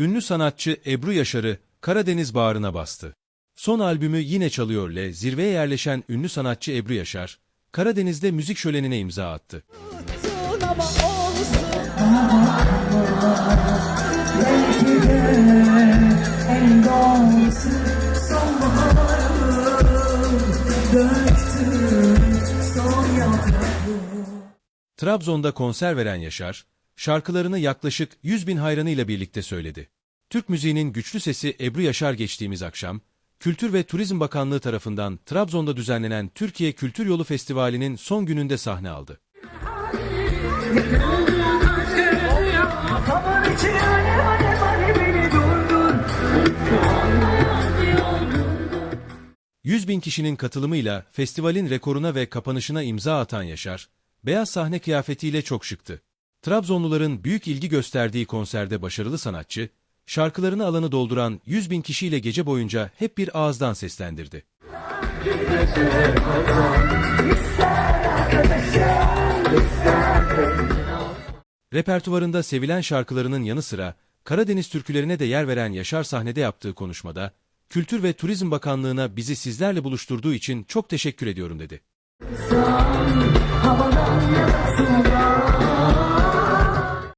Ünlü sanatçı Ebru Yaşar'ı Karadeniz bağrına bastı. Son albümü Yine Çalıyor'le zirveye yerleşen ünlü sanatçı Ebru Yaşar, Karadeniz'de müzik şölenine imza attı. Trabzon'da konser veren Yaşar, şarkılarını yaklaşık 100 bin hayranıyla birlikte söyledi. Türk müziğinin güçlü sesi Ebru Yaşar geçtiğimiz akşam, Kültür ve Turizm Bakanlığı tarafından Trabzon'da düzenlenen Türkiye Kültür Yolu Festivali'nin son gününde sahne aldı. 100 bin kişinin katılımıyla festivalin rekoruna ve kapanışına imza atan Yaşar, beyaz sahne kıyafetiyle çok şıktı. Trabzonluların büyük ilgi gösterdiği konserde başarılı sanatçı, şarkılarını alanı dolduran 100 bin kişiyle gece boyunca hep bir ağızdan seslendirdi. Repertuvarında sevilen şarkılarının yanı sıra Karadeniz türkülerine de yer veren Yaşar sahnede yaptığı konuşmada, Kültür ve Turizm Bakanlığı'na bizi sizlerle buluşturduğu için çok teşekkür ediyorum dedi. Yanasın